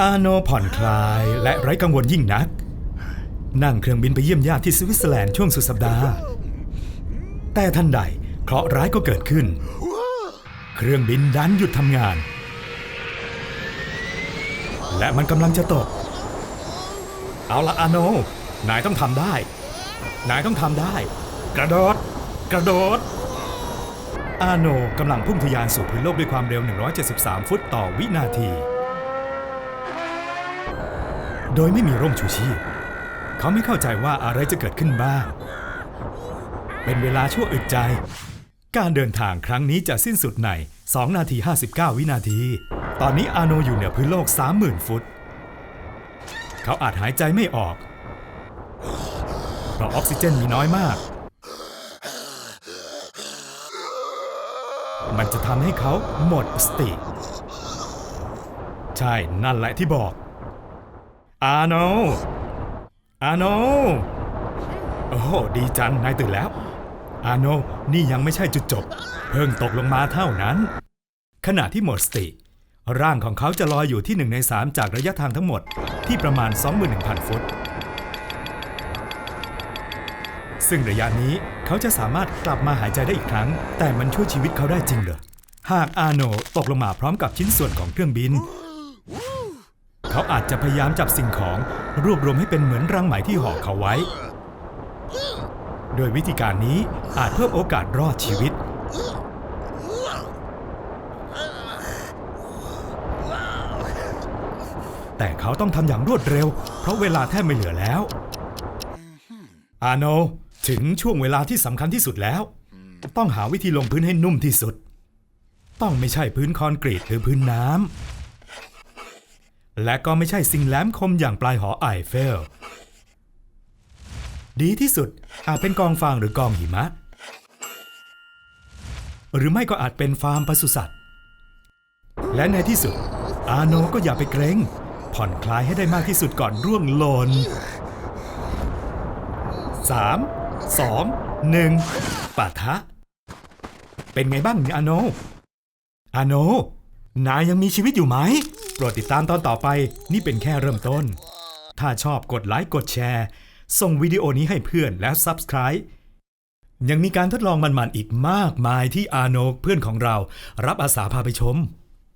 อาโนผ่อนคลายและไร้กังวลยิ่งนัก นั่งเครื่องบินไปเยี่ยมญาติที่สวิตเซอร์แลนด์ช่วงสุดสัปดาห์ แต่ทันใดเคราะห์ร้ายก็เกิดขึ้น เครื่องบินดันหยุดทำงาน และมันกำลังจะตก เอาละอาโน นายต้องทำได้ นายต้องทำได้ กระโดด กระโดดอาโนกำลังพุ่งทะยานสู่พื้นโลกด้วยความเร็ว 173 ฟุตต่อวินาที โดยไม่มีร่มชูชีพ เขาไม่เข้าใจว่าอะไรจะเกิดขึ้นบ้าง เป็นเวลาชั่วอึดใจ การเดินทางครั้งนี้จะสิ้นสุดใน 2 นาที 59 วินาที ตอนนี้อาโนอยู่เหนือพื้นโลก 30,000 ฟุต เขาอาจหายใจไม่ออกเพราะออกซิเจนมีน้อยมาก มันจะทำให้เขาหมดสติ ใช่นั่นแหละที่บอก อาโนอาโนโอ้ดีจัง นายตื่นแล้ว อาโนนี่ยังไม่ใช่จุดจบ เพิ่งตกลงมาเท่านั้น ขณะที่หมดสติ ร่างของเขาจะลอยอยู่ที่หนึ่งในสามจากระยะทางทั้งหมดที่ประมาณ 21,000 ฟุต ซึ่งระยะนี้เขาจะสามารถกลับมาหายใจได้อีกครั้ง แต่มันช่วยชีวิตเขาได้จริงเหรอหากอาโนตกลงมาพร้อมกับชิ้นส่วนของเครื่องบิน เขาอาจจะพยายามจับสิ่งของ รวบรวมให้เป็นเหมือนรังไหมที่ห่อเขาไว้ โดยวิธีการนี้อาจเพิ่มโอกาสรอดชีวิต แต่เขาต้องทำอย่างรวดเร็ว เพราะเวลาแทบไม่เหลือแล้ว อาโน ถึงช่วงเวลาที่สำคัญที่สุดแล้ว ต้องหาวิธีลงพื้นให้นุ่มที่สุด ต้องไม่ใช่พื้นคอนกรีตหรือพื้นน้ำ และก็ไม่ใช่สิ่งแหลมคมอย่างปลายหอไอเฟล ดีที่สุดอาจเป็นกองฟางหรือกองหิมะ หรือไม่ก็อาจเป็นฟาร์มปศุสัตว์ และในที่สุด อาโนก็อย่าไปเกรงผ่อนคลายให้ได้มากที่สุดก่อนร่วงหล่น3 2 1ปะทะ เป็นไงบ้างอาโนอาโน นายยังมีชีวิตอยู่ไหม โปรดติดตามตอนต่อไปนี่เป็นแค่เริ่มต้น ถ้าชอบกดไลค์กดแชร์ ส่งวิดีโอนี้ให้เพื่อนแล้ว Subscribe ยังมีการทดลองมันๆอีกมากมายที่อาโนเพื่อนของเรา รับอาสาพาไปชม